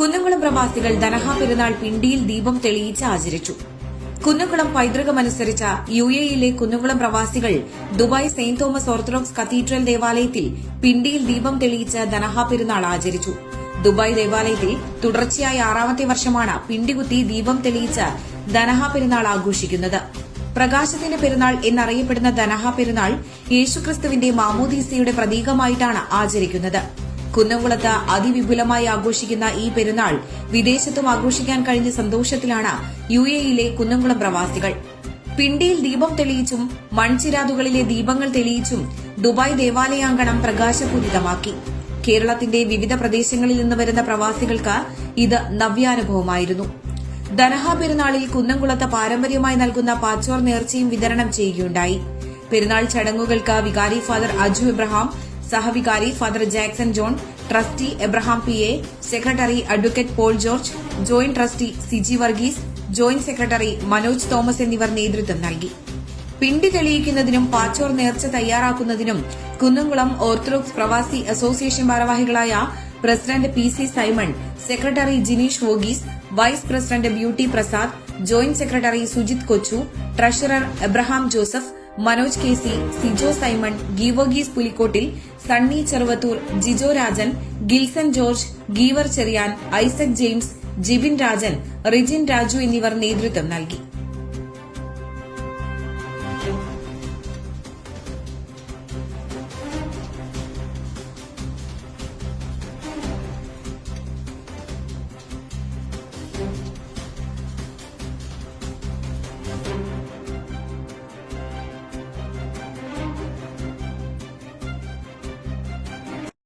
കുന്നംകുളം പ്രവാസികൾ ദനഹ പെരുന്നാൾ പിണ്ടിയിൽ ദീപം തെളിയിച്ച് ആചരിച്ചു. കുന്നംകുളം പൈതൃകമനുസരിച്ച യു എയിലെ കുന്നംകുളം പ്രവാസികൾ Dubai Saint Thomas Orthodox cathedral ദേവാലയത്തിൽ പിണ്ടിയിൽ ദീപം തെളിയിച്ച് ദനഹ പെരുന്നാൾ ആചരിച്ചു. ദുബായ് ദേവാലയത്തിൽ തുടർച്ചയായ ആറാമത്തെ വർഷമാണ് പിണ്ടികുത്തി ദീപം തെളിയിച്ച് ദനഹ പെരുന്നാൾ ആഘോഷിക്കുന്നത്. പ്രകാശത്തിന്റെ പെരുന്നാൾ എന്നറിയപ്പെടുന്ന ദനഹ പെരുന്നാൾ യേശുക്രിസ്തുവിന്റെ മാമോദീസയുടെ പ്രതീകമായിട്ടാണ് ആചരിക്കുന്നത്. കുന്നംകുളത്ത് അതിവിപുലമായി ആഘോഷിക്കുന്ന ഈ പെരുന്നാൾ വിദേശത്തും ആഘോഷിക്കാൻ കഴിഞ്ഞ സന്തോഷത്തിലാണ് യു എയിലെ കുന്നംകുളം പ്രവാസികൾ. പിണ്ടിയിൽ ദീപം തെളിയിച്ചും മൺചിരാതുകളിലെ ദീപങ്ങൾ തെളിയിച്ചും ദുബായ് ദേവാലയാങ്കണം പ്രകാശപൂരിതമാക്കി. കേരളത്തിന്റെ വിവിധ പ്രദേശങ്ങളിൽ നിന്ന് വരുന്ന പ്രവാസികൾക്ക് ഇത് നവ്യാനുഭവമായിരുന്നു. ദനഹ പെരുന്നാളിൽ കുന്നംകുളത്ത് പാരമ്പര്യമായി നൽകുന്ന പാച്ചോർ നേർച്ചയും വിതരണം ചെയ്യുകയുണ്ടായി. പെരുന്നാൾ ചടങ്ങുകൾക്ക് വികാരി father Aju Abraham സഹവികാരി Father Jackson John trustee Abraham P A secretary advocate Paul George joint trustee Siji Varghese joint secretary Manoj Thomas എന്നിവർ നേതൃത്വം നൽകി. പിണ്ടി തെളിയിക്കുന്നതിനും പാച്ചോർ നേർച്ച തയ്യാറാക്കുന്നതിനും കുന്നംകുളം ഓർത്തഡോക്സ് പ്രവാസി അസോസിയേഷൻ ഭാരവാഹികളായ president P C Simon secretary Jineesh Varghese vice president Beauty Prasad joint secretary Sujith Kochu treasurer Abraham Joseph Manoj K C Sijo Simon ഗീവോഗീസ് Pulikottil Sunny Cheruvathur Jijo Rajan Gilson George Geevar Cheriyan Isaac James Jibin Rajan Rijin Raju എന്നിവർ നേതൃത്വം നൽകി.